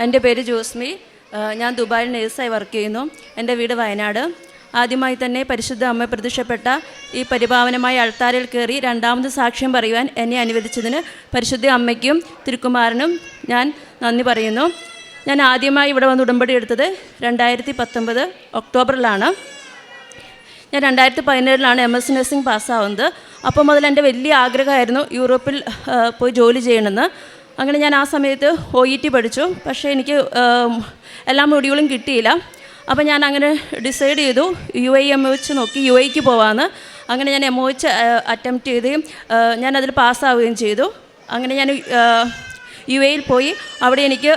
എന്റെ പേര് ജോസ്മി. ഞാൻ ദുബായിൽ നേഴ്സായി വർക്ക് ചെയ്യുന്നു. എന്റെ വീട് വയനാട്. ആദ്യമായി തന്നെ പരിശുദ്ധ അമ്മ പ്രത്യക്ഷപ്പെട്ട ഈ പരിപാവനമായ അൾത്താരിൽ കയറി രണ്ടാമത് സാക്ഷ്യം പറയുവാൻ എന്നെ അനുവദിച്ചതിന് പരിശുദ്ധ അമ്മയ്ക്കും തിരുക്കുമാരനും ഞാൻ നന്ദി പറയുന്നു. ഞാൻ ആദ്യമായി ഇവിടെ വന്ന് ഉടമ്പടി എടുത്തത് രണ്ടായിരത്തി പത്തൊമ്പത് ഒക്ടോബറിലാണ്. ഞാൻ രണ്ടായിരത്തി പതിനേഴിലാണ് എം എസ് നഴ്സിംഗ് പാസ്സാവുന്നത്. അപ്പോൾ മുതൽ എന്റെ വലിയ ആഗ്രഹമായിരുന്നു യൂറോപ്പിൽ പോയി ജോലി ചെയ്യണമെന്ന്. അങ്ങനെ ഞാൻ ആ സമയത്ത് ഒ ഇ ടി പഠിച്ചു. പക്ഷേ എനിക്ക് എല്ലാ മൊഡ്യൂളും കിട്ടിയില്ല. അപ്പോൾ ഞാൻ അങ്ങനെ ഡിസൈഡ് ചെയ്തു യു ഐ എം എച്ച് നോക്കി യു ഐക്ക് പോവാമെന്ന് അങ്ങനെ ഞാൻ എം ഒ എച്ച് അറ്റംപ്റ്റ് ചെയ്യുകയും ഞാനതിൽ പാസ്സാവുകയും ചെയ്തു. അങ്ങനെ ഞാൻ യു എയിൽ പോയി. അവിടെ എനിക്ക്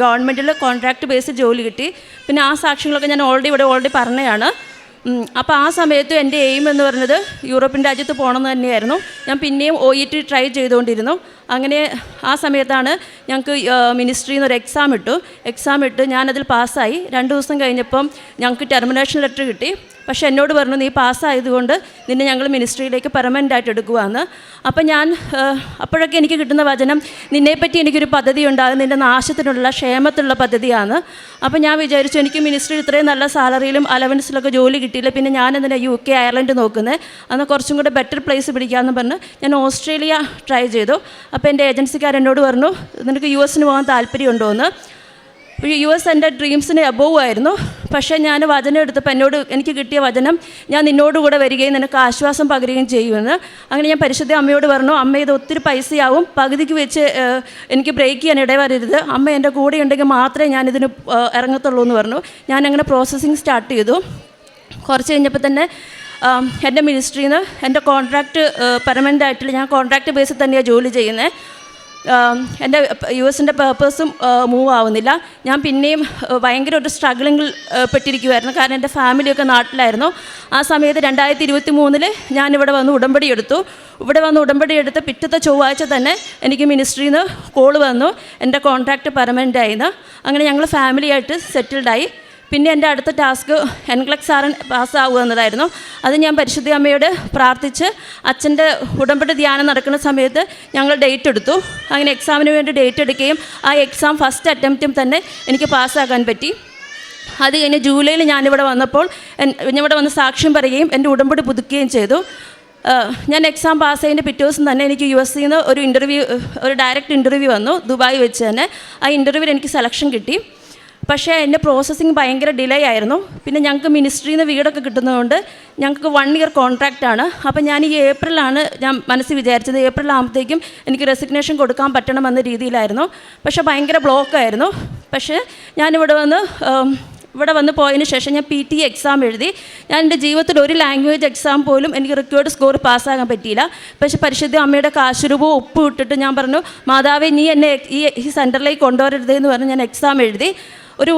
ഗവൺമെന്റിൽ കോൺട്രാക്ട് ബേസ് ജോലി കിട്ടി. പിന്നെ ആ സാക്ഷ്യങ്ങളൊക്കെ ഞാൻ ഓൾറെഡി ഇവിടെ ഓൾറെഡി പറഞ്ഞതാണ്. അപ്പോൾ ആ സമയത്ത് എന്റെ എയിം എന്ന് പറഞ്ഞത് യൂറോപ്യൻ രാജ്യത്ത് പോകണമെന്ന് തന്നെയായിരുന്നു. ഞാൻ പിന്നെയും ഒ ഇ ടി ട്രൈ ചെയ്തുകൊണ്ടിരുന്നു. അങ്ങനെ ആ സമയത്താണ് ഞങ്ങൾക്ക് മിനിസ്ട്രിയിൽ നിന്നൊരു എക്സാം ഇട്ടു. എക്സാം ഇട്ട് ഞാനതിൽ പാസ്സായി. രണ്ട് ദിവസം കഴിഞ്ഞപ്പം ഞങ്ങൾക്ക് ടെർമിനേഷൻ ലെറ്റർ കിട്ടി. പക്ഷെ എന്നോട് പറഞ്ഞു നീ പാസ്സായതുകൊണ്ട് നിന്നെ ഞങ്ങൾ മിനിസ്ട്രിയിലേക്ക് പെർമനന്റ് ആയിട്ട് എടുക്കുവാന്ന്. അപ്പം ഞാൻ അപ്പോഴൊക്കെ എനിക്ക് കിട്ടുന്ന വചനം നിന്നെപ്പറ്റി എനിക്കൊരു പദ്ധതി ഉണ്ടാകും. നിന്റെ നാശത്തിനുള്ള ക്ഷേമത്തിലുള്ള പദ്ധതിയാണ്. അപ്പം ഞാൻ വിചാരിച്ചു എനിക്ക് മിനിസ്ട്രിയിൽ ഇത്രയും നല്ല സാലറിയിലും അലവൻസിലൊക്കെ ജോലി കിട്ടിയില്ല. പിന്നെ ഞാൻ എന്തിനാണ് യു കെ അയർലൻഡ് നോക്കുന്നത് അന്ന് കുറച്ചും കൂടെ ബെറ്റർ പ്ലേസ് പിടിക്കാമെന്ന് പറഞ്ഞ് ഞാൻ ഓസ്ട്രേലിയ ട്രൈ ചെയ്തു. അപ്പോൾ എന്റെ ഏജൻസിക്കാരെന്നോട് പറഞ്ഞു നിനക്ക് യു എസിന് പോകാൻ താല്പര്യമുണ്ടോ എന്ന്? യു എസ് എന്റെ ഡ്രീംസിന് അബോവ് ആയിരുന്നു. പക്ഷേ ഞാൻ വചനം എടുത്തപ്പോൾ എന്നോട് എനിക്ക് കിട്ടിയ വചനം ഞാൻ നിന്നോടുകൂടെ വരികയും നിനക്ക് ആശ്വാസം പകരുകയും ചെയ്യുമെന്ന് അങ്ങനെ ഞാൻ പരിശുദ്ധ അമ്മയോട് പറഞ്ഞു അമ്മ ഇത് ഒത്തിരി പൈസയാവും. പകുതിക്ക് വെച്ച് എനിക്ക് ബ്രേക്ക് ചെയ്യാൻ ഇടവരരുത്. അമ്മ എന്റെ കൂടെ ഉണ്ടെങ്കിൽ മാത്രമേ ഞാനിതിന് ഇറങ്ങത്തുള്ളൂ എന്ന് പറഞ്ഞു. ഞാൻ അങ്ങനെ പ്രോസസ്സിങ് സ്റ്റാർട്ട് ചെയ്തു. കുറച്ച് കഴിഞ്ഞപ്പോൾ തന്നെ എന്റെ മിനിസ്ട്രിയിൽ നിന്ന് എന്റെ കോൺട്രാക്റ്റ് പെർമനന്റ് ആയിട്ട് ഞാൻ കോൺട്രാക്റ്റ് ബേസിൽ തന്നെയാണ് ജോലി ചെയ്യുന്നത് എന്റെ യു എസിന്റെ പേർപ്പസും മൂവ് ആവുന്നില്ല. ഞാൻ പിന്നെയും ഭയങ്കര ഒരു സ്ട്രഗിളിങ്ങിൽ പെട്ടിരിക്കുമായിരുന്നു കാരണം എന്റെ ഫാമിലിയൊക്കെ നാട്ടിലായിരുന്നു. ആ സമയത്ത് രണ്ടായിരത്തി ഇരുപത്തി മൂന്നിൽ ഞാനിവിടെ വന്ന് ഉടമ്പടി എടുത്തു. ഇവിടെ വന്ന് ഉടമ്പടി എടുത്ത് പിറ്റത്തെ ചൊവ്വാഴ്ച തന്നെ എനിക്ക് മിനിസ്ട്രിയിൽ നിന്ന് കോൾ വന്നു. എന്റെ കോൺട്രാക്റ്റ് പെർമനന്റ് ആയിരുന്നു അങ്ങനെ ഞങ്ങൾ ഫാമിലിയായിട്ട് സെറ്റിൽഡായി. പിന്നെ എന്റെ അടുത്ത ടാസ്ക് എൻക്ലക്സ് സാറൻ പാസ്സാവുക എന്നതായിരുന്നു അത് ഞാൻ പരിശുദ്ധി അമ്മയോട് പ്രാർത്ഥിച്ച് അച്ഛന്റെ ഉടമ്പടി ധ്യാനം നടക്കുന്ന സമയത്ത് ഞങ്ങൾ ഡേറ്റ് എടുത്തു. അങ്ങനെ എക്സാമിന് വേണ്ടി ഡേറ്റ് എടുക്കുകയും ആ എക്സാം ഫസ്റ്റ് അറ്റംപ്റ്റും തന്നെ എനിക്ക് പാസ്സാക്കാൻ പറ്റി. അത് കഴിഞ്ഞ് ജൂലൈയിൽ ഞാനിവിടെ വന്നപ്പോൾ ഇവിടെ വന്ന് സാക്ഷ്യം പറയുകയും എന്റെ ഉടമ്പടി പുതുക്കുകയും ചെയ്തു. ഞാൻ എക്സാം പാസ് ചെയ്തതിന്റെ പിറ്റേ ദിവസം തന്നെ എനിക്ക് യു എസ് നിന്ന് ഒരു ഇന്റർവ്യൂ ഒരു ഡയറക്റ്റ് ഇന്റർവ്യൂ വന്നു ദുബായ് വെച്ച് തന്നെ. ആ ഇന്റർവ്യൂവിൽ എനിക്ക് സെലക്ഷൻ കിട്ടി. പക്ഷേ എന്റെ പ്രോസസ്സിങ് ഭയങ്കര ഡിലേ ആയിരുന്നു. പിന്നെ ഞങ്ങൾക്ക് മിനിസ്ട്രിയിൽ നിന്ന് വീടൊക്കെ കിട്ടുന്നതുകൊണ്ട് ഞങ്ങൾക്ക് വൺ ഇയർ കോൺട്രാക്റ്റാണ് അപ്പോൾ ഞാൻ ഈ ഏപ്രിലാണ് ഞാൻ മനസ്സിൽ വിചാരിച്ചത് ഏപ്രിൽ ആകുമ്പോഴത്തേക്കും എനിക്ക് റെസിഗ്നേഷൻ കൊടുക്കാൻ പറ്റണമെന്ന രീതിയിലായിരുന്നു. പക്ഷേ ഭയങ്കര ബ്ലോക്കായിരുന്നു പക്ഷേ ഞാനിവിടെ വന്ന് ഇവിടെ വന്ന് പോയതിന് ശേഷം ഞാൻ പി ടി എക്സാം എഴുതി. ഞാൻ എന്റെ ജീവിതത്തിൽ ഒരു ലാംഗ്വേജ് എക്സാം പോലും എനിക്ക് റിക്വേർഡ് സ്കോർ പാസ്സാകാൻ പറ്റിയില്ല. പക്ഷേ പരിശുദ്ധ അമ്മയുടെ കാശുരൂപവും ഉപ്പ് ഇട്ടിട്ട് ഞാൻ പറഞ്ഞു മാതാവേ നീ എന്നെ ഈ സെന്ററിലേക്ക് കൊണ്ടുവരരുത് എന്ന് പറഞ്ഞ് ഞാൻ എക്സാം എഴുതി. ഒരു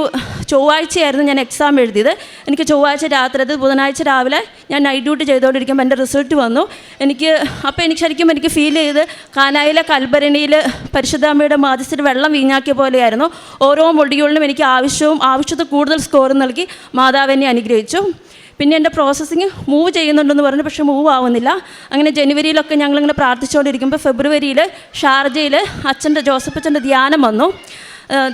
ചൊവ്വാഴ്ചയായിരുന്നു ഞാൻ എക്സാം എഴുതിയത്. എനിക്ക് ചൊവ്വാഴ്ച രാത്രി ബുധനാഴ്ച രാവിലെ ഞാൻ നൈറ്റ് ഡ്യൂട്ടി ചെയ്തുകൊണ്ടിരിക്കുമ്പോൾ എന്റെ റിസൾട്ട് വന്നു. എനിക്ക് അപ്പോൾ എനിക്ക് ശരിക്കും എനിക്ക് ഫീൽ ചെയ്ത് കാനായിലെ കൽഭരണിയിൽ പരിശുദ്ധാമ്മയുടെ മാധ്യസ്ഥയിൽ വെള്ളം വീഞ്ഞാക്കിയ പോലെയായിരുന്നു. ഓരോ മൊഡ്യൂളിനും എനിക്ക് ആവശ്യവും ആവശ്യത്തിൽ കൂടുതൽ സ്കോർ നൽകി മാതാവ് എന്നെ അനുഗ്രഹിച്ചു. പിന്നെ എന്റെ പ്രോസസ്സിങ് മൂവ് ചെയ്യുന്നുണ്ടെന്ന് പറഞ്ഞു പക്ഷേ മൂവ് ആവുന്നില്ല. അങ്ങനെ ജനുവരിയിലൊക്കെ ഞങ്ങളിങ്ങനെ പ്രാർത്ഥിച്ചുകൊണ്ടിരിക്കുമ്പോൾ ഫെബ്രുവരിയിൽ ഷാർജയിൽ അച്ഛന്റെ ജോസഫ് അച്ഛന്റെ ധ്യാനം വന്നു.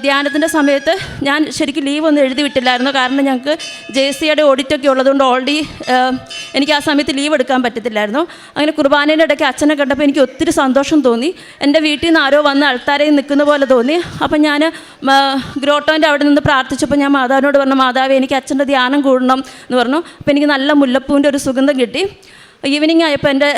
ധ്യാനത്തിന്റെ സമയത്ത് ഞാൻ ശരിക്കും ലീവ് ഒന്നും എഴുതി വിട്ടില്ലായിരുന്നു കാരണം ഞങ്ങൾക്ക് ജെ സിയുടെ ഓഡിറ്റൊക്കെ ഉള്ളതുകൊണ്ട് ഓൾറെഡി എനിക്ക് ആ സമയത്ത് ലീവ് എടുക്കാൻ പറ്റത്തില്ലായിരുന്നു. അങ്ങനെ കുർബാനയുടെ ഇടയ്ക്ക് അച്ഛനെ കണ്ടപ്പോൾ എനിക്ക് ഒത്തിരി സന്തോഷം തോന്നി. എന്റെ വീട്ടിൽ നിന്ന് ആരോ വന്ന് ആൾക്കാരെയും നിൽക്കുന്ന പോലെ തോന്നി. അപ്പം ഞാൻ ഗ്രോട്ടോന്റെ അവിടെ നിന്ന് പ്രാർത്ഥിച്ചപ്പോൾ ഞാൻ മാതാവിനോട് പറഞ്ഞു മാതാവ് എനിക്ക് അച്ഛന്റെ ധ്യാനം കൂടണം എന്ന് പറഞ്ഞു. അപ്പോൾ എനിക്ക് നല്ല മുല്ലപ്പൂവിന്റെ ഒരു സുഗന്ധം കിട്ടി. ഈവനിങ് ആയപ്പോൾ എന്റെ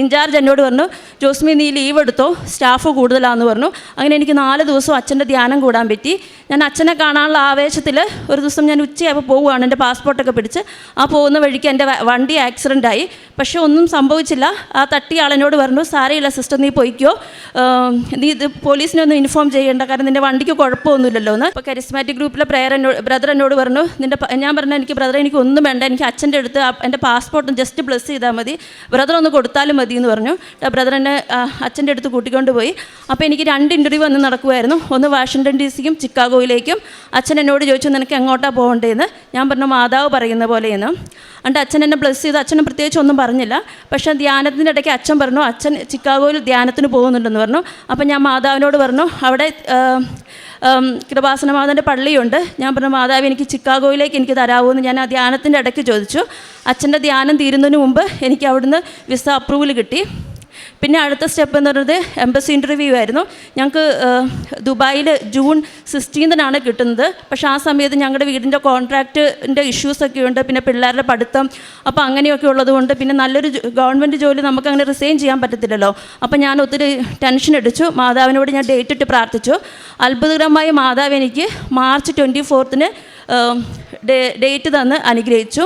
ഇൻചാർജ് എന്നോട് പറഞ്ഞു ജോസ്മി നീ ലീവ് എടുത്തോ? സ്റ്റാഫ് കൂടുതലാണെന്ന് പറഞ്ഞു. അങ്ങനെ എനിക്ക് നാല് ദിവസം അച്ഛന്റെ ധ്യാനം കൂടാൻ പറ്റി. ഞാൻ അച്ഛനെ കാണാനുള്ള ആവേശത്തിൽ ഒരു ദിവസം ഞാൻ ഉച്ചയായപ്പോൾ പോവുകയാണ്. എന്റെ പാസ്പോർട്ടൊക്കെ പിടിച്ച് ആ പോകുന്ന വഴിക്ക് എന്റെ വണ്ടി ആക്സിഡന്റ് ആയി. പക്ഷേ ഒന്നും സംഭവിച്ചില്ല. ആ തട്ടിയാളെന്നോട് പറഞ്ഞു സാരയില്ല സിസ്റ്റർ നീ പോയിക്കോ. നീ ഇത് പോലീസിനെ ഒന്ന് ഇൻഫോം ചെയ്യേണ്ട. കാരണം നിന്റെ വണ്ടിക്ക് കുഴപ്പമൊന്നുമില്ലല്ലോ എന്ന്. ഇപ്പോൾ കരിസ്മാറ്റിക് ഗ്രൂപ്പിലെ പ്രേയർ എന്നോട് ബ്രദർ എന്നോട് പറഞ്ഞു നിന്റെ ഞാൻ പറഞ്ഞു എനിക്ക് ബ്രദർ എനിക്ക് ഒന്നും വേണ്ട. എനിക്ക് അച്ഛന്റെ അടുത്ത് എന്റെ പാസ്പോർട്ടും ജസ്റ്റ് ബ്ലസ് ചെയ്താൽ മതി. ബ്രദർ ഒന്ന് കൊടുത്താലും മതി എന്ന് പറഞ്ഞു. ബ്രദർ എന്നെ അച്ഛന്റെ അടുത്ത് കൂട്ടിക്കൊണ്ട് പോയി. അപ്പോൾ എനിക്ക് രണ്ട് ഇന്റർവ്യൂ വന്ന് നടക്കുമായിരുന്നു ഒന്ന് വാഷിങ്ടൺ ഡി സിക്കും ചിക്കാഗോയിലേക്കും അച്ഛൻ എന്നോട് ചോദിച്ചു നിനക്ക് എങ്ങോട്ടാണ് പോകേണ്ടതെന്ന് ഞാൻ പറഞ്ഞു മാതാവ് പറയുന്ന പോലെയെന്ന്. എന്നിട്ട് അച്ഛൻ എന്നെ ബ്ലസ് ചെയ്ത്. അച്ഛനും പ്രത്യേകിച്ച് ഒന്നും പറഞ്ഞില്ല. പക്ഷേ ധ്യാനത്തിന്റെ ഇടയ്ക്ക് അച്ഛൻ പറഞ്ഞു അച്ഛൻ ചിക്കാഗോയിൽ ധ്യാനത്തിന് പോകുന്നുണ്ടെന്ന് പറഞ്ഞു. അപ്പോൾ ഞാൻ മാതാവിനോട് പറഞ്ഞു അവിടെ കൃപാസനമാതാന്റെ പള്ളിയുണ്ട്. ഞാൻ പറഞ്ഞു മാതാവ് എനിക്ക് ചിക്കാഗോയിലേക്ക് എനിക്ക് തരാമോ എന്ന് ഞാൻ ആ ധ്യാനത്തിന്റെ ഇടയ്ക്ക് ചോദിച്ചു. അച്ഛന്റെ ധ്യാനം തീരുന്നതിന് മുമ്പ് എനിക്ക് അവിടുന്ന് വിസ അപ്രൂവൽ കിട്ടി. പിന്നെ അടുത്ത സ്റ്റെപ്പ് എന്ന് പറയുന്നത് എംബസി ഇന്റർവ്യൂ ആയിരുന്നു. ഞങ്ങൾക്ക് ദുബായിൽ ജൂൺ സിക്സ്റ്റീൻതിനാണ് കിട്ടുന്നത്. പക്ഷേ ആ സമയത്ത് ഞങ്ങളുടെ വീടിന്റെ കോൺട്രാക്റ്റിന്റെ ഇഷ്യൂസൊക്കെ ഉണ്ട്. പിന്നെ പിള്ളേരുടെ പഠിത്തം. അപ്പോൾ അങ്ങനെയൊക്കെ ഉള്ളതുകൊണ്ട് പിന്നെ നല്ലൊരു ഗവൺമെന്റ് ജോലി നമുക്ക് അങ്ങനെ റിസൈൻ ചെയ്യാൻ പറ്റത്തില്ലല്ലോ. അപ്പോൾ ഞാൻ ഒത്തിരി ടെൻഷൻ അടിച്ചു. മാതാവിനോട് ഞാൻ ഡേറ്റ് ഇട്ട് പ്രാർത്ഥിച്ചു. അത്ഭുതകരമായി മാതാവ് എനിക്ക് മാർച്ച് ട്വന്റി ഫോർത്തിന് ഡേറ്റ് തന്ന് അനുഗ്രഹിച്ചു.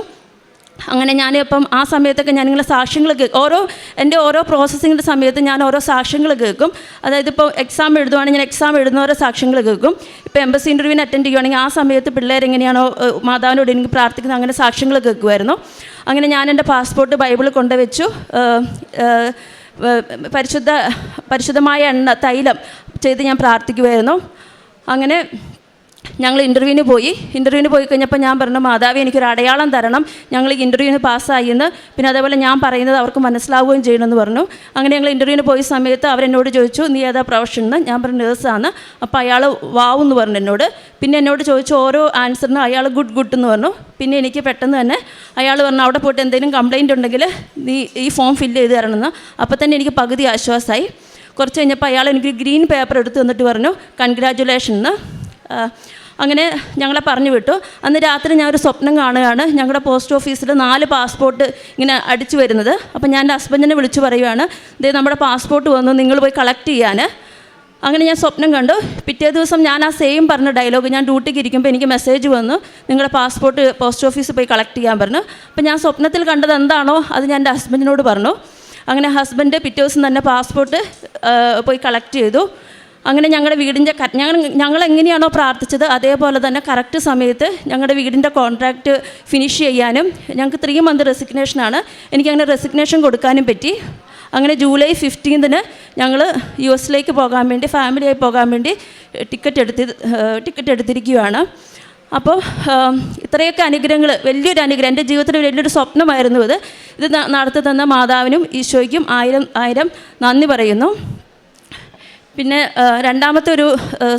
അങ്ങനെ ഞാൻ ഇപ്പം ആ സമയത്തൊക്കെ ഞാൻ ഇങ്ങനെ സാക്ഷ്യങ്ങൾ ഓരോ എന്റെ ഓരോ പ്രോസസ്സിങ്ങിന്റെ സമയത്ത് ഞാൻ ഓരോ സാക്ഷ്യങ്ങൾ കേൾക്കും. അതായത് ഇപ്പോൾ എക്സാം എഴുതുവാണെങ്കിൽ ഞാൻ എക്സാം എഴുതുന്ന ഓരോ സാക്ഷ്യങ്ങൾ കേൾക്കും. ഇപ്പോൾ എംബസി ഇന്റർവ്യൂവിന് അറ്റൻഡ് ചെയ്യുവാണെങ്കിൽ ആ സമയത്ത് ഏഹ്, മാതാവിനോട് എനിക്ക് പ്രാർത്ഥിക്കുന്നത് അങ്ങനെ സാക്ഷ്യങ്ങൾ കേൾക്കുമായിരുന്നു അങ്ങനെ ഞാൻ എന്റെ പാസ്പോർട്ട് ബൈബിൾ കൊണ്ടുവച്ചു. പരിശുദ്ധ പരിശുദ്ധമായ എണ്ണ തൈലം ചെയ്ത് ഞാൻ പ്രാർത്ഥിക്കുമായിരുന്നു അങ്ങനെ ഞങ്ങൾ ഇന്റർവ്യൂവിന് പോയി. ഇന്റർവ്യൂവിന് പോയി കഴിഞ്ഞപ്പോൾ ഞാൻ പറഞ്ഞു മാതാവ് എനിക്കൊരു അടയാളം തരണം. ഞങ്ങൾ ഇന്റർവ്യൂവിന് പാസ്സായിന്ന്. പിന്നെ അതേപോലെ ഞാൻ പറയുന്നത് അവർക്ക് മനസ്സിലാവുകയും ചെയ്യണമെന്ന് പറഞ്ഞു. അങ്ങനെ ഞങ്ങൾ ഇന്റർവ്യൂവിന് പോയ സമയത്ത് അവരെന്നോട് ചോദിച്ചു നീ ഏതാ പ്രൊഫഷൻ എന്ന് ഞാൻ പറഞ്ഞു നേഴ്സാണ് അപ്പോൾ അയാൾ വാവെന്ന് പറഞ്ഞു എന്നോട്. പിന്നെ എന്നോട് ചോദിച്ചു ഓരോ ആൻസറിനും അയാൾ ഗുഡ് ഗുഡ് എന്ന് പറഞ്ഞു. പിന്നെ എനിക്ക് പെട്ടെന്ന് തന്നെ അയാൾ പറഞ്ഞു അവിടെ പോയിട്ട് എന്തെങ്കിലും കംപ്ലയിന്റ് ഉണ്ടെങ്കിൽ നീ ഈ ഫോം ഫില്ല് ചെയ്ത് തരണമെന്ന്. അപ്പോൾ തന്നെ എനിക്ക് പകുതി ആശ്വാസമായി കുറച്ച് കഴിഞ്ഞപ്പോൾ അയാൾ എനിക്ക് ഗ്രീൻ പേപ്പർ എടുത്ത് തന്നിട്ട് പറഞ്ഞു കൺഗ്രാജുലേഷൻ എന്ന് അങ്ങനെ ഞങ്ങളെ പറഞ്ഞു വിട്ടു. അന്ന് രാത്രി ഞാൻ ഒരു സ്വപ്നം കാണുകയാണ്. ഞങ്ങളുടെ പോസ്റ്റ് ഓഫീസിൽ നാല് പാസ്പോർട്ട് ഇങ്ങനെ അടിച്ചു വരുന്നത്. അപ്പം ഞാൻ എന്റെ ഹസ്ബൻഡിനെ വിളിച്ചു പറയുകയാണ് ദേ നമ്മുടെ പാസ്പോർട്ട് വന്നു നിങ്ങൾ പോയി കളക്ട് ചെയ്യാൻ അങ്ങനെ ഞാൻ സ്വപ്നം കണ്ടു. പിറ്റേ ദിവസം ഞാൻ ആ സെയിം പറഞ്ഞ ഡയലോഗ് ഞാൻ ഡ്യൂട്ടിക്ക് ഇരിക്കുമ്പോൾ എനിക്ക് മെസ്സേജ് വന്നു നിങ്ങളുടെ പാസ്പോർട്ട് പോസ്റ്റ് ഓഫീസിൽ പോയി കളക്ട് ചെയ്യാൻ പറഞ്ഞു. അപ്പം ഞാൻ സ്വപ്നത്തിൽ കണ്ടത് എന്താണോ അത് ഞാൻ എന്റെ ഹസ്ബൻഡിനോട് പറഞ്ഞു. അങ്ങനെ ഹസ്ബൻഡ് പിറ്റേ ദിവസം തന്നെ പാസ്പോർട്ട് പോയി കളക്ട് ചെയ്തു. അങ്ങനെ ഞങ്ങളുടെ വീടിന്റെ ഞങ്ങൾ ഞങ്ങൾ എങ്ങനെയാണോ പ്രാർത്ഥിച്ചത് അതേപോലെ തന്നെ കറക്റ്റ് സമയത്ത് ഞങ്ങളുടെ വീടിന്റെ കോൺട്രാക്റ്റ് ഫിനിഷ് ചെയ്യാനും ഞങ്ങൾക്ക് ത്രീ മന്ത് റെസിഗ്നേഷനാണ് എനിക്കങ്ങനെ റെസിഗ്നേഷൻ കൊടുക്കാനും പറ്റി. അങ്ങനെ ജൂലൈ ഫിഫ്റ്റീൻതിന് ഞങ്ങൾ യു എസിലേക്ക് പോകാൻ വേണ്ടി ഫാമിലിയായി പോകാൻ വേണ്ടി ടിക്കറ്റ് എടുത്തി ടിക്കറ്റ് എടുത്തിരിക്കുകയാണ്. അപ്പോൾ ഇത്രയൊക്കെ അനുഗ്രഹങ്ങൾ വലിയൊരു അനുഗ്രഹം. എന്റെ ജീവിതത്തിൽ വലിയൊരു സ്വപ്നമായിരുന്നു ഇത്. ഇത് നടത്തി തന്ന മാതാവിനും ഈശോയ്ക്കും ആയിരം ആയിരം നന്ദി പറയുന്നു. പിന്നെ രണ്ടാമത്തെ ഒരു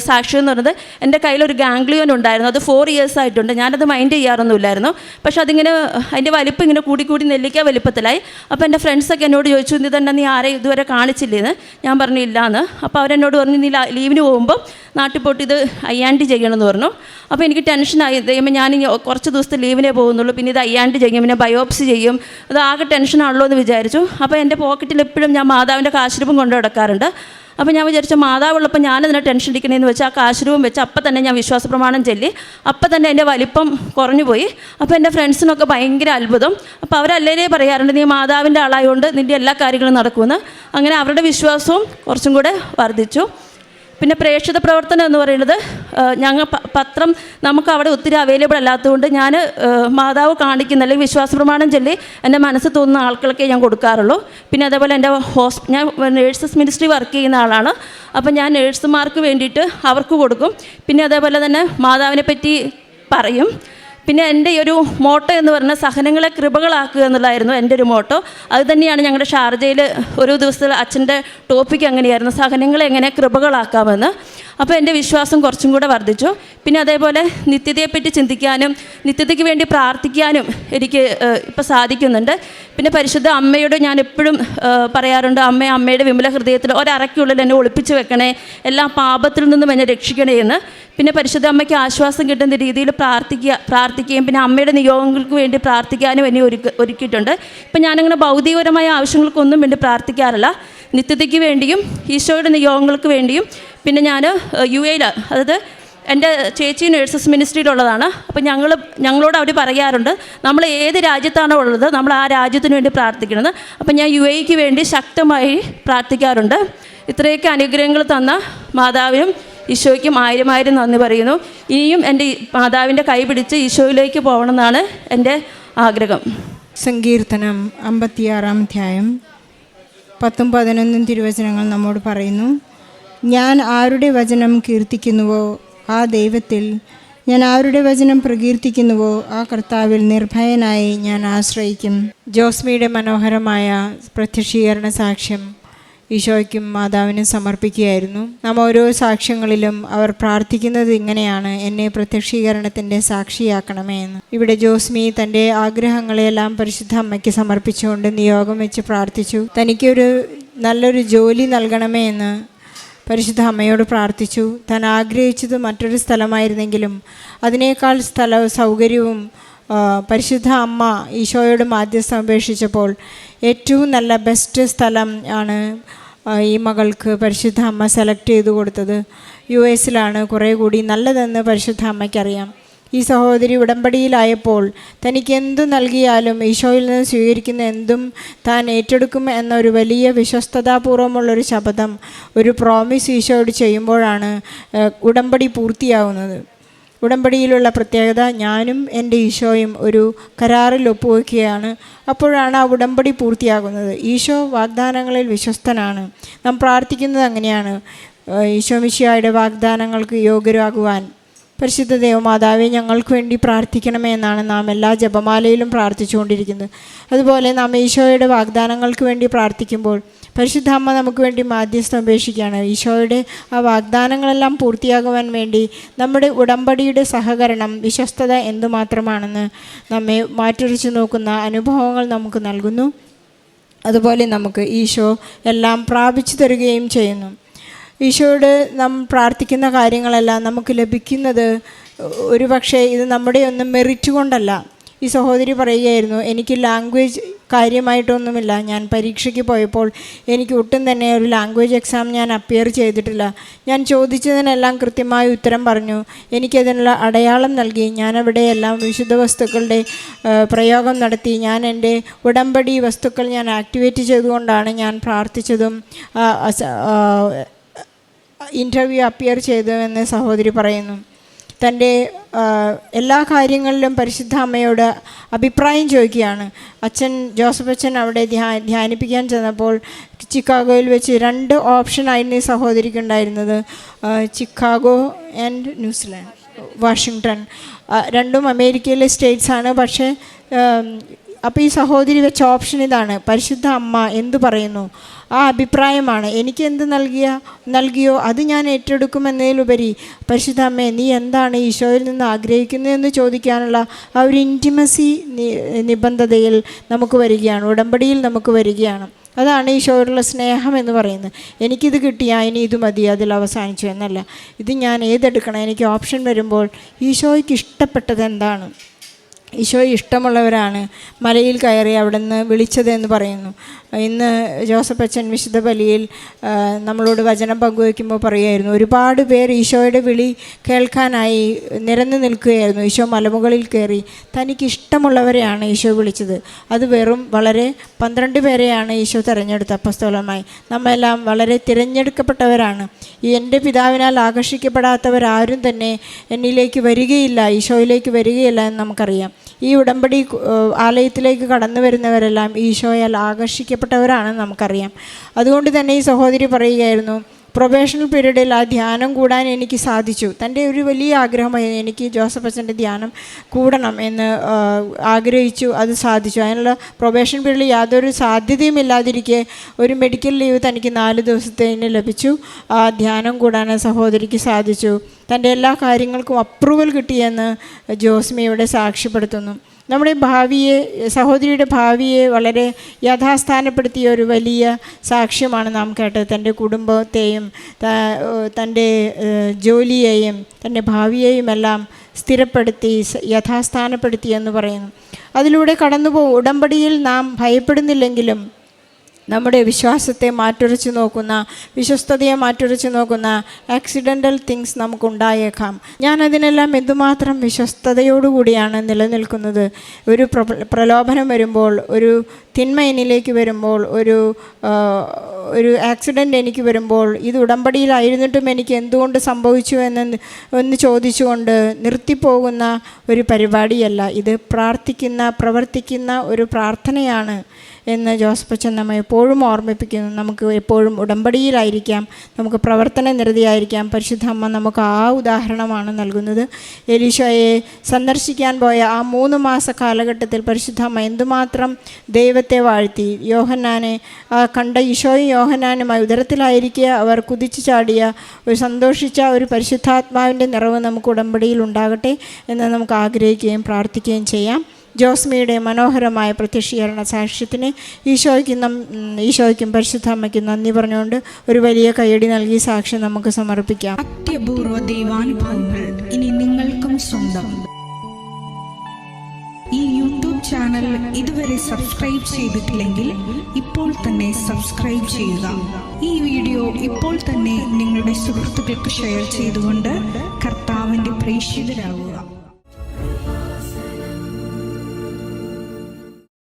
സാക്ഷ്യം എന്ന് പറയുന്നത് എന്റെ കയ്യിലൊരു ഗാംഗ്ലിയോൻ ഉണ്ടായിരുന്നു. അത് ഫോർ ഇയേഴ്സ് ആയിട്ടുണ്ട്. ഞാനത് മൈൻഡ് ചെയ്യാറൊന്നുമില്ലായിരുന്നു. പക്ഷെ അതിങ്ങനെ അതിന്റെ വലിപ്പം ഇങ്ങനെ കൂടി കൂടി നെല്ലിക്ക വലിപ്പത്തിലായി. അപ്പോൾ എന്റെ ഫ്രണ്ട്സൊക്കെ എന്നോട് ചോദിച്ചു ഇത് തന്നെ നീ ആരെ ഇതുവരെ കാണിച്ചില്ലേന്ന്? ഞാൻ പറഞ്ഞു ഇല്ല എന്ന് അപ്പോൾ അവരെന്നോട് പറഞ്ഞു നീ ലീവിന് പോകുമ്പോൾ നാട്ടിൽ പോയിട്ട് ഇത് അയ്യാണ്ടി ചെയ്യണമെന്ന് പറഞ്ഞു. അപ്പോൾ എനിക്ക് ടെൻഷനായി ദൈവം ഞാൻ കുറച്ച് ദിവസത്തെ ലീവിനെ പോകുന്നുള്ളൂ. പിന്നെ ഇത് അയ്യാണ്ടി ചെയ്യും. പിന്നെ ബയോപ്സി ചെയ്യും. അത് ആകെ ടെൻഷനാണല്ലോ എന്ന് വിചാരിച്ചു. അപ്പോൾ എന്റെ പോക്കറ്റിൽ എപ്പോഴും ഞാൻ മാതാവിന്റെ കാശിരൂപം കൊണ്ടു നടക്കാറുണ്ട്. അപ്പോൾ ഞാൻ വിചാരിച്ചു മാതാവുള്ളപ്പോൾ ഞാനതിനെ ടെൻഷൻ അടിക്കണേന്ന് വെച്ചാൽ ആ കാശുരൂപം വെച്ച് അപ്പം തന്നെ ഞാൻ വിശ്വാസ പ്രമാണം ചൊല്ലി. അപ്പം തന്നെ എന്റെ വലിപ്പം കുറഞ്ഞു പോയി. അപ്പോൾ എന്റെ ഫ്രണ്ട്സിനൊക്കെ ഭയങ്കര അത്ഭുതം. അപ്പോൾ അവരല്ലേ പറയാറുണ്ട് നീ മാതാവിന്റെ ആളായതുകൊണ്ട് നിന്റെ എല്ലാ കാര്യങ്ങളും നടക്കുമെന്ന്. അങ്ങനെ അവരുടെ വിശ്വാസവും കുറച്ചും കൂടെ വർദ്ധിച്ചു. പിന്നെ പ്രേക്ഷിത പ്രവർത്തനം എന്ന് പറയുന്നത് ഞങ്ങൾ പത്രം നമുക്ക് അവിടെ ഒത്തിരി അവൈലബിൾ അല്ലാത്തതുകൊണ്ട് ഞാൻ മാതാവ് കാണിക്കുന്ന അല്ലെങ്കിൽ വിശ്വാസ പ്രമാണം ചൊല്ലി എന്റെ മനസ്സ് തോന്നുന്ന ആൾക്കൊക്കെ ഞാൻ കൊടുക്കാറുള്ളൂ. പിന്നെ അതേപോലെ എന്റെ ഹോസ് ഞാൻ നേഴ്സസ് മിനിസ്ട്രി വർക്ക് ചെയ്യുന്ന ആളാണ്. അപ്പം ഞാൻ നേഴ്സുമാർക്ക് വേണ്ടിയിട്ട് അവർക്ക് കൊടുക്കും. പിന്നെ അതേപോലെ തന്നെ മാതാവിനെ പറ്റി പറയും. പിന്നെ എന്റെ ഒരു മോട്ടോ എന്ന് പറഞ്ഞാൽ സഹനങ്ങളെ കൃപകളാക്കുക എന്നുള്ളതായിരുന്നു എന്റെ ഒരു മോട്ടോ. അത് തന്നെയാണ് ഞങ്ങളുടെ ഷാർജയിൽ ഒരു ദിവസത്തിൽ അച്ഛന്റെ ടോപ്പിക് അങ്ങനെയായിരുന്നു. സഹനങ്ങളെ എങ്ങനെ കൃപകളാക്കാമെന്ന്. അപ്പോൾ എന്റെ വിശ്വാസം കുറച്ചും കൂടെ വർദ്ധിച്ചു. പിന്നെ അതേപോലെ നിത്യതയെപ്പറ്റി ചിന്തിക്കാനും നിത്യതയ്ക്ക് വേണ്ടി പ്രാർത്ഥിക്കാനും എനിക്ക് ഇപ്പോൾ സാധിക്കുന്നുണ്ട്. പിന്നെ പരിശുദ്ധ അമ്മയോട് ഞാൻ എപ്പോഴും പറയാറുണ്ട് അമ്മ അമ്മയുടെ വിമല ഹൃദയത്തിൽ ഒരറയ്ക്കുള്ളിൽ എന്നെ ഒളിപ്പിച്ച് വെക്കണേ എല്ലാ പാപത്തിൽ നിന്നും എന്നെ രക്ഷിക്കണേ എന്ന്. പിന്നെ പരിശുദ്ധ അമ്മയ്ക്ക് ആശ്വാസം കിട്ടുന്ന രീതിയിൽ പ്രാർത്ഥിക്കുക പ്രാർത്ഥിക്കുകയും പിന്നെ അമ്മയുടെ നിയോഗങ്ങൾക്ക് വേണ്ടി പ്രാർത്ഥിക്കാനും എന്നെ ഒരുക്ക ഒരുക്കിയിട്ടുണ്ട്. ഇപ്പം ഞാനങ്ങനെ ഭൗതികപരമായ ആവശ്യങ്ങൾക്കൊന്നും വേണ്ടി പ്രാർത്ഥിക്കാറില്ല. നിത്യതയ്ക്ക് വേണ്ടിയും ഈശോയുടെ നിയോഗങ്ങൾക്ക് വേണ്ടിയും പിന്നെ ഞാൻ യു എയിൽ അതായത് എന്റെ ചേച്ചി നേഴ്സസ് മിനിസ്ട്രിയിലുള്ളതാണ് അപ്പോൾ ഞങ്ങൾ ഞങ്ങളോട് അവർ പറയാറുണ്ട് നമ്മൾ ഏത് രാജ്യത്താണോ ഉള്ളത് നമ്മൾ ആ രാജ്യത്തിന് വേണ്ടി പ്രാർത്ഥിക്കുന്നത്. അപ്പം ഞാൻ യു എക്ക് വേണ്ടി ശക്തമായി പ്രാർത്ഥിക്കാറുണ്ട്. ഇത്രയൊക്കെ അനുഗ്രഹങ്ങൾ തന്ന മാതാവിനും ഈശോയ്ക്കും ആയിരം ആയിരം നന്ദി പറയുന്നു. ഇനിയും എന്റെ മാതാവിന്റെ കൈ പിടിച്ച് ഈശോയിലേക്ക് പോകണമെന്നാണ് എന്റെ ആഗ്രഹം. സങ്കീർത്തനം അമ്പത്തിയാറാം അധ്യായം പത്തും പതിനൊന്നും തിരുവചനങ്ങൾ നമ്മോട് പറയുന്നു. ഞാൻ ആരുടെ വചനം കീർത്തിക്കുന്നുവോ? ആ ദൈവത്തിൽ ഞാൻ ആരുടെ വചനം പ്രകീർത്തിക്കുന്നുവോ? ആ കർത്താവിൽ നിർഭയനായി ഞാൻ ആശ്രയിക്കും. ജോസ്മിയുടെ മനോഹരമായ പ്രത്യക്ഷീകരണ സാക്ഷ്യം ഈശോയ്ക്കും മാതാവിനും സമർപ്പിക്കുകയായിരുന്നു. നാം ഓരോ സാക്ഷ്യങ്ങളിലും അവർ പ്രാർത്ഥിക്കുന്നത് ഇങ്ങനെയാണ്. എന്നെ പ്രത്യക്ഷീകരണത്തിന്റെ സാക്ഷിയാക്കണമേ എന്ന്. ഇവിടെ ജോസ്മി തന്റെ ആഗ്രഹങ്ങളെല്ലാം പരിശുദ്ധ അമ്മയ്ക്ക് സമർപ്പിച്ചുകൊണ്ട് നിയോഗം വെച്ച് പ്രാർത്ഥിച്ചു. തനിക്കൊരു നല്ലൊരു ജോലി നൽകണമേ എന്ന് പരിശുദ്ധ അമ്മയോട് പ്രാർത്ഥിച്ചു. താൻ ആഗ്രഹിച്ചത് മറ്റൊരു സ്ഥലമായിരുന്നെങ്കിലും അതിനേക്കാൾ സ്ഥല സൗകര്യവും പരിശുദ്ധ അമ്മ ഈശോയോട് മാധ്യസ്ഥം അപേക്ഷിച്ചപ്പോൾ ഏറ്റവും നല്ല ബെസ്റ്റ് സ്ഥലം ആണ് ഈ മകൾക്ക് പരിശുദ്ധ അമ്മ സെലക്ട് ചെയ്ത് കൊടുത്തത്. യു എസിലാണ്. കുറേ കൂടി നല്ലതെന്ന് പരിശുദ്ധ അമ്മയ്ക്കറിയാം ഈ സഹോദരി ഉടമ്പടിയിലായപ്പോൾ തനിക്ക് എന്തു നൽകിയാലും ഈശോയിൽ നിന്ന് സ്വീകരിക്കുന്ന എന്തും താൻ ഏറ്റെടുക്കും എന്നൊരു വലിയ വിശ്വസ്തതാപൂർവമുള്ളൊരു ശപഥം ഒരു പ്രോമിസ് ഈശോയോട് ചെയ്യുമ്പോഴാണ് ഉടമ്പടി പൂർത്തിയാവുന്നത്. ഉടമ്പടിയിലുള്ള പ്രത്യേകത ഞാനും എന്റെ ഈശോയും ഒരു കരാറിൽ ഒപ്പുവെക്കുകയാണ്. അപ്പോഴാണ് ആ ഉടമ്പടി പൂർത്തിയാകുന്നത്. ഈശോ വാഗ്ദാനങ്ങളിൽ വിശ്വസ്തനാണ്. നാം പ്രാർത്ഥിക്കുന്നത് അങ്ങനെയാണ്. ഈശോ മിശിഹായുടെ വാഗ്ദാനങ്ങൾക്ക് യോഗ്യരാകുവാൻ പരിശുദ്ധ ദേവമാതാവെ ഞങ്ങൾക്ക് വേണ്ടി പ്രാർത്ഥിക്കണമേ എന്നാണ് നാം എല്ലാ ജപമാലയിലും പ്രാർത്ഥിച്ചുകൊണ്ടിരിക്കുന്നത്. അതുപോലെ നാം ഈശോയുടെ വാഗ്ദാനങ്ങൾക്ക് വേണ്ടി പ്രാർത്ഥിക്കുമ്പോൾ പരിശുദ്ധ അമ്മ നമുക്ക് വേണ്ടി മാധ്യസ്ഥം അപേക്ഷിക്കുകയാണ്. ഈശോയുടെ ആ വാഗ്ദാനങ്ങളെല്ലാം പൂർത്തിയാകുവാൻ വേണ്ടി നമ്മുടെ ഉടമ്പടിയുടെ സഹകരണം വിശ്വസ്തത എന്തുമാത്രമാണെന്ന് നമ്മെ മാറ്റുരച്ച് നോക്കുന്ന അനുഭവങ്ങൾ നമുക്ക് നൽകുന്നു. അതുപോലെ നമുക്ക് ഈശോ എല്ലാം പ്രാപിച്ചു തരികയും ചെയ്യുന്നു. ഈശോയോട് നാം പ്രാർത്ഥിക്കുന്ന കാര്യങ്ങളെല്ലാം നമുക്ക് ലഭിക്കുന്നത് ഒരു പക്ഷേ ഇത് നമ്മുടെ ഒന്നും മെറിറ്റ് കൊണ്ടല്ല. ഈ സഹോദരി പറയുകയായിരുന്നു എനിക്ക് ലാംഗ്വേജ് കാര്യമായിട്ടൊന്നുമില്ല. ഞാൻ പരീക്ഷയ്ക്ക് പോയപ്പോൾ എനിക്ക് ഒട്ടും തന്നെ ഒരു ലാംഗ്വേജ് എക്സാം ഞാൻ അപ്പിയർ ചെയ്തിട്ടില്ല. ഞാൻ ചോദിച്ചതിനെല്ലാം കൃത്യമായി ഉത്തരം പറഞ്ഞു. എനിക്കതിനുള്ള അടയാളം നൽകി. ഞാനവിടെയെല്ലാം വിശുദ്ധ വസ്തുക്കളുടെ പ്രയോഗം നടത്തി. ഞാൻ എന്റെ ഉടമ്പടി വസ്തുക്കൾ ഞാൻ ആക്ടിവേറ്റ് ചെയ്തുകൊണ്ടാണ് ഞാൻ പ്രാർത്ഥിച്ചതും ഇന്റർവ്യൂ അപ്പിയർ ചെയ്തുവെന്ന് സഹോദരി പറയുന്നു. തന്റെ എല്ലാ കാര്യങ്ങളിലും പരിശുദ്ധ അമ്മയോട് അഭിപ്രായം ചോദിക്കുകയാണ്. അച്ഛൻ ജോസഫ് അച്ഛൻ അവിടെ ധ്യാ ധ്യാനിപ്പിക്കാൻ ചെന്നപ്പോൾ ചിക്കാഗോയിൽ വെച്ച് രണ്ട് ഓപ്ഷനായിരുന്നു ഈ സഹോദരിക്ക് ഉണ്ടായിരുന്നത് ചിക്കാഗോ ആൻഡ് ന്യൂസിലാൻഡ് വാഷിങ്ടൺ. രണ്ടും അമേരിക്കയിലെ സ്റ്റേറ്റ്സാണ് പക്ഷേ അപ്പോൾ ഈ സഹോദരി വെച്ച ഓപ്ഷൻ ഇതാണ്. പരിശുദ്ധ അമ്മ എന്തു പറയുന്നു? ആ അഭിപ്രായമാണ്. എനിക്ക് എന്ത് നൽകിയ? നൽകിയോ? അത് ഞാൻ ഏറ്റെടുക്കുമെന്നതിലുപരി പരിശുദ്ധമ്മേ നീ എന്താണ് ഈശോയിൽ നിന്ന് ആഗ്രഹിക്കുന്നതെന്ന് ചോദിക്കാനുള്ള ആ ഒരു ഇന്റിമസി നിബന്ധതയിൽ നമുക്ക് വരികയാണ്. ഉടമ്പടിയിൽ നമുക്ക് വരികയാണ്. അതാണ് ഈശോയോടുള്ള സ്നേഹം എന്ന് പറയുന്നത്. എനിക്കിത് കിട്ടിയാ ഇനി ഇത് മതി അതിൽ അവസാനിച്ചു എന്നല്ല. ഇത് ഞാൻ ഏതെടുക്കണം? എനിക്ക് ഓപ്ഷൻ വരുമ്പോൾ ഈശോയ്ക്ക് ഇഷ്ടപ്പെട്ടത് എന്താണ്? ഈശോ ഇഷ്ടമുള്ളവരാണ് മലയിൽ കയറി അവിടെ നിന്ന് വിളിച്ചത് പറയുന്നു. ഇന്ന് ജോസഫ് അച്ഛൻ വിശുദ്ധ ബലിയിൽ നമ്മളോട് വചനം പങ്കുവയ്ക്കുമ്പോൾ പറയുമായിരുന്നു ഒരുപാട് പേർ ഈശോയുടെ വിളി കേൾക്കാനായി നിരന്നു നിൽക്കുകയായിരുന്നു. ഈശോ മലമുകളിൽ കയറി തനിക്ക് ഇഷ്ടമുള്ളവരെയാണ് ഈശോ വിളിച്ചത്. അത് വെറും വളരെ പന്ത്രണ്ട് പേരെയാണ് ഈശോ തിരഞ്ഞെടുത്ത അപ്പസ്തോലമായി. നമ്മെല്ലാം വളരെ തിരഞ്ഞെടുക്കപ്പെട്ടവരാണ്. ഈ എന്റെ പിതാവിനാൽ ആകർഷിക്കപ്പെടാത്തവരാരും തന്നെ എന്നിലേക്ക് വരികയില്ല ഈശോയിലേക്ക് വരികയില്ല എന്ന് നമുക്കറിയാം. ഈ ഉടമ്പടി ആലയത്തിലേക്ക് കടന്നു വരുന്നവരെല്ലാം ഈശോയാൽ ആകർഷിക്കപ്പെട്ടവരാണെന്ന് നമുക്കറിയാം. അതുകൊണ്ട് തന്നെ ഈ സഹോദരി പറയുകയായിരുന്നു പ്രൊബേഷണൽ പീരീഡിൽ ആ ധ്യാനം കൂടാൻ എനിക്ക് സാധിച്ചു. തന്റെ ഒരു വലിയ ആഗ്രഹമായിരുന്നു എനിക്ക് ജോസഫ് അച്ഛന്റെ ധ്യാനം കൂടണം എന്ന് ആഗ്രഹിച്ചു അത് സാധിച്ചു. അതിനുള്ള പ്രൊബേഷൻ പീരീഡിൽ യാതൊരു സാധ്യതയും ഇല്ലാതിരിക്കെ ഒരു മെഡിക്കൽ ലീവ് തനിക്ക് നാല് ദിവസത്തേന് ലഭിച്ചു. ആ ധ്യാനം കൂടാൻ സഹോദരിക്ക് സാധിച്ചു. തന്റെ എല്ലാ കാര്യങ്ങൾക്കും അപ്രൂവൽ കിട്ടിയെന്ന് ജോസ്മി ഇവിടെ സാക്ഷ്യപ്പെടുത്തുന്നു. നമ്മുടെ ഭാവിയെ സഹോദരിയുടെ ഭാവിയെ വളരെ യഥാസ്ഥാനപ്പെടുത്തിയ ഒരു വലിയ സാക്ഷ്യമാണ് നാം കേട്ടത്. തന്റെ കുടുംബത്തെയും തന്റെ ജോലിയെയും തന്റെ ഭാവിയെയും എല്ലാം സ്ഥിരപ്പെടുത്തി യഥാസ്ഥാനപ്പെടുത്തി എന്ന് പറയുന്നു. അതിലൂടെ കടന്നു പോകും ഉടമ്പടിയിൽ നാം ഭയപ്പെടുന്നില്ലെങ്കിലും നമ്മുടെ വിശ്വാസത്തെ മാറ്റുരച്ച് നോക്കുന്ന വിശ്വസ്തതയെ മാറ്റുരച്ച് നോക്കുന്ന ആക്സിഡന്റൽ തിങ്സ് നമുക്കുണ്ടായേക്കാം. ഞാൻ അതിനെല്ലാം എന്തുമാത്രം വിശ്വസ്തതയോടുകൂടിയാണ് നിലനിൽക്കുന്നത്? ഒരു പ്രലോഭനം വരുമ്പോൾ ഒരു തിന്മ വരുമ്പോൾ ഒരു ഒരു ആക്സിഡന്റ് എനിക്ക് വരുമ്പോൾ ഇത് ഉടമ്പടിയിലായിരുന്നിട്ടും എനിക്ക് എന്തുകൊണ്ട് സംഭവിച്ചു എന്ന് ഒന്ന് ചോദിച്ചുകൊണ്ട് നിർത്തിപ്പോകുന്ന ഒരു പരിപാടിയല്ല. ഇത് പ്രാർത്ഥിക്കുന്ന പ്രവർത്തിക്കുന്ന ഒരു പ്രാർത്ഥനയാണ് എന്ന് അച്ഛൻ നമ്മെ എപ്പോഴും ഓർമ്മിപ്പിക്കുന്നു. നമുക്ക് എപ്പോഴും ഉടമ്പടിയിലായിരിക്കാം. നമുക്ക് പ്രവർത്തന നിരതിയായിരിക്കാം. പരിശുദ്ധ അമ്മ നമുക്ക് ആ ഉദാഹരണമാണ് നൽകുന്നത്. എലീശോയെ സന്ദർശിക്കാൻ പോയ ആ മൂന്ന് മാസ കാലഘട്ടത്തിൽ പരിശുദ്ധ അമ്മ എന്തുമാത്രം ദൈവത്തെ വാഴ്ത്തി. യോഹന്നാനെ കണ്ട ഈശോയും യോഹന്നാനുമായി ഉദരത്തിലായിരിക്കുക അവർ കുതിച്ചു ചാടിയ ഒരു സന്തോഷിച്ച ഒരു പരിശുദ്ധാത്മാവിന്റെ നിറവ് നമുക്ക് ഉടമ്പടിയിൽ ഉണ്ടാകട്ടെ എന്ന് നമുക്ക് ആഗ്രഹിക്കുകയും പ്രാർത്ഥിക്കുകയും ചെയ്യാം. ജോസ്മിയുടെ മനോഹരമായ പ്രത്യക്ഷീകരണ സാക്ഷ്യത്തിന് ഈശോയ്ക്കും നം ഈശോയ്ക്കും പരിശുദ്ധമ്മയ്ക്കും നന്ദി പറഞ്ഞുകൊണ്ട് ഒരു വലിയ കയ്യടി നൽകി സാക്ഷ്യം നമുക്ക് സമർപ്പിക്കാം. അത്യപൂർവ ദൈവാനുഭവങ്ങൾ ഇനി നിങ്ങൾക്കും സ്വന്തം. ഈ യൂട്യൂബ് ചാനൽ ഇതുവരെ സബ്സ്ക്രൈബ് ചെയ്തിട്ടില്ലെങ്കിൽ ഇപ്പോൾ തന്നെ സബ്സ്ക്രൈബ് ചെയ്യുക. ഈ വീഡിയോ ഇപ്പോൾ തന്നെ നിങ്ങളുടെ സുഹൃത്തുക്കൾക്ക് ഷെയർ ചെയ്തുകൊണ്ട് കർത്താവിന്റെ പ്രേക്ഷിതരാകുക